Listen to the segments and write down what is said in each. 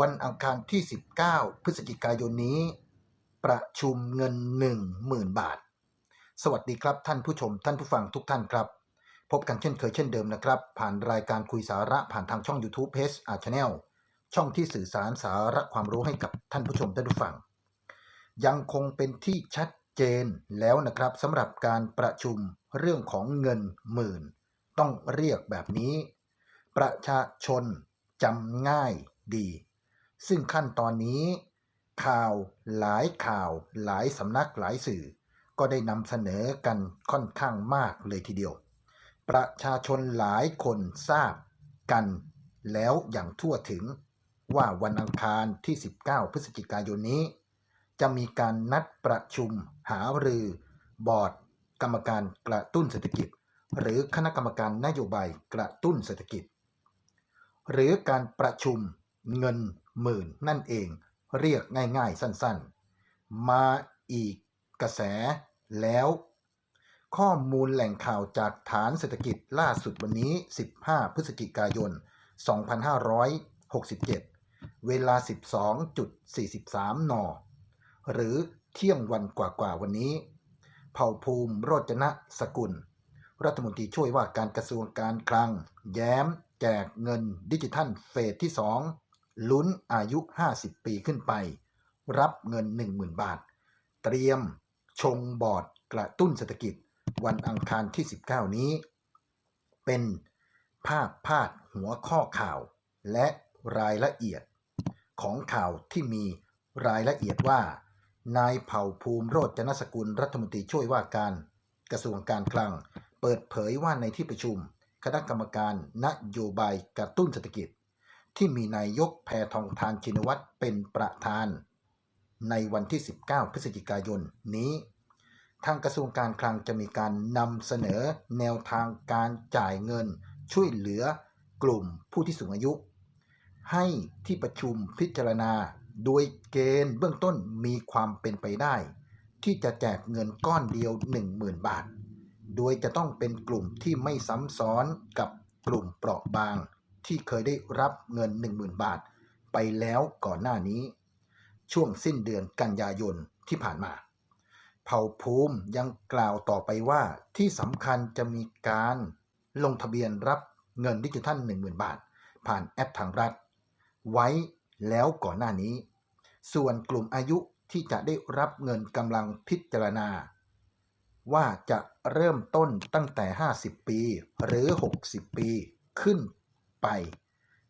วันอังคารที่ 19 พฤศจิกายนนี้ ประชุมเงิน 10,000 บาท สวัสดีครับท่านผู้ชมท่านผู้ฟังทุกท่านครับ พบกันเช่นเคยเช่นเดิมนะครับ ผ่านรายการคุยสาระผ่านทางช่อง YouTube p a g e Art Channel ช่องที่สื่อสารสาระความรู้ให้กับท่านผู้ชมท่านผู้ฟัง ยังคงเป็นที่ชัดเจนแล้วนะครับสำหรับการประชุมเรื่องของเงินหมื่น ต้องเรียกแบบนี้ ประชาชนจำง่ายดี ซึ่งขั้นตอนนี้ ข่าวหลายข่าวหลายสำนักหลายสื่อ ก็ได้นำเสนอกันค่อนข้างมากเลยทีเดียว ประชาชนหลายคนทราบกันแล้วอย่างทั่วถึงว่าวันอังคารที่ 19 พฤศจิกายนนี้ จะมีการนัดประชุมหารือบอร์ดกรรมการกระตุ้นเศรษฐกิจ หรือคณะกรรมการนโยบายกระตุ้นเศรษฐกิจ หรือการประชุมเงิน หมื่นนั่นเองเรียกง่ายๆสั้นๆ มาอีกกระแสแล้ว ข้อมูลแหล่งข่าวจากฐานเศรษฐกิจล่าสุดวันนี้ 15 พฤศจิกายน 2567 เวลา 12.43 น หรือเที่ยงวันกว่าๆวันนี้ เผ่าภูมิโรจนะสกุล รัฐมนตรีช่วยว่าการกระทรวงการคลัง แย้ม แจกเงินดิจิทัลเฟสที่ 2 ลุ้นอายุ 50 ปีขึ้นไป รับเงิน 10,000 บาท เตรียมชงบอร์ดกระตุ้นเศรษฐกิจ วันอังคารที่ 19 นี้ เป็นภาพพาดหัวข้อข่าว และรายละเอียดของข่าวที่มีรายละเอียดว่า นายเผ่าภูมิโรจนสกุลรัฐมนตรีช่วยว่าการกระทรวงการคลัง เปิดเผยว่าในที่ประชุม คณะกรรมการนโยบายกระตุ้นเศรษฐกิจ ที่มีนายกแพทองทานชินวัตรเป็นประธาน ในวันที่ 19 พฤศจิกายนนี้ ทางกระทรวงการคลังจะมีการนำเสนอแนวทางการจ่ายเงิน ช่วยเหลือกลุ่มผู้ที่สูงอายุ ให้ที่ประชุมพิจารณา โดยเกณฑ์เบื้องต้นมีความเป็นไปได้ ที่จะแจกเงินก้อนเดียว 10,000 บาท โดยจะต้องเป็นกลุ่มที่ไม่ซ้ำซ้อนกับกลุ่มเปราะบาง ที่เคยได้รับเงิน 10,000 บาท ไปแล้วก่อนหน้านี้ ช่วงสิ้นเดือนกันยายนที่ผ่านมา เผ่าภูมิยังกล่าวต่อไปว่าที่สำคัญจะมีการลงทะเบียนรับเงินดิจิทัล 10,000 บาท ผ่านแอปทางรัฐ ไว้แล้วก่อนหน้านี้ ส่วนกลุ่มอายุที่จะได้รับเงินกำลังพิจารณา ว่าจะเริ่มต้นตั้งแต่ 50 ปี หรือ 60 ปีขึ้น ไป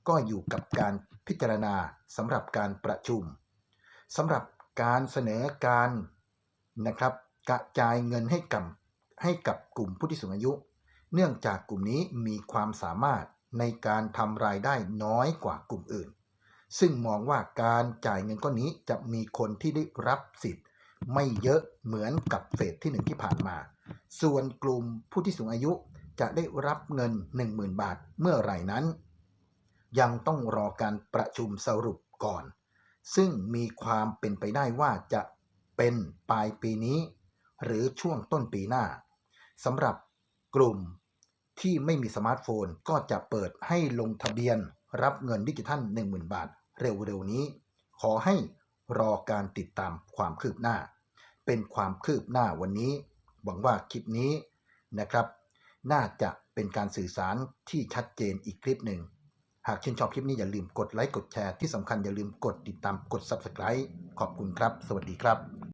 ก็อยู่กับการพิจารณาสำหรับการประชุมสำหรับการเสนอการนะครับกระจายเงินให้กับให้กับกลุ่มผู้ที่สูงอายุ เนื่องจากกลุ่มนี้มีความสามารถในการทำรายได้น้อยกว่ากลุ่มอื่น ซึ่งมองว่าการจ่ายเงินก้อนนี้จะมีคนที่ได้รับสิทธิ์ ไม่เยอะเหมือนกับเฟสที่หนึ่งที่ผ่านมา ส่วนกลุ่มผู้ที่สูงอายุ จะได้รับเงิน 10,000 บาทเมื่อไหร่นั้น ยังต้องรอการประชุมสรุปก่อน ซึ่งมีความเป็นไปได้ว่าจะเป็นปลายปีนี้ หรือช่วงต้นปีหน้าสำหรับกลุ่มที่ไม่มีสมาร์ทโฟนก็จะเปิดให้ลงทะเบียนรับเงินดิจิทัล 10,000 บาท เร็วๆนี้ ขอให้รอการติดตามความคืบหน้า เป็นความคืบหน้าวันนี้ หวังว่าคลิปนี้นะครับ น่าจะเป็นการสื่อสารที่ชัดเจนอีกคลิปหนึ่ง หากชื่นชอบคลิปนี้อย่าลืมกดไลค์กดแชร์ที่สำคัญอย่าลืมกดติดตามกด Subscribe ขอบคุณครับ สวัสดีครับ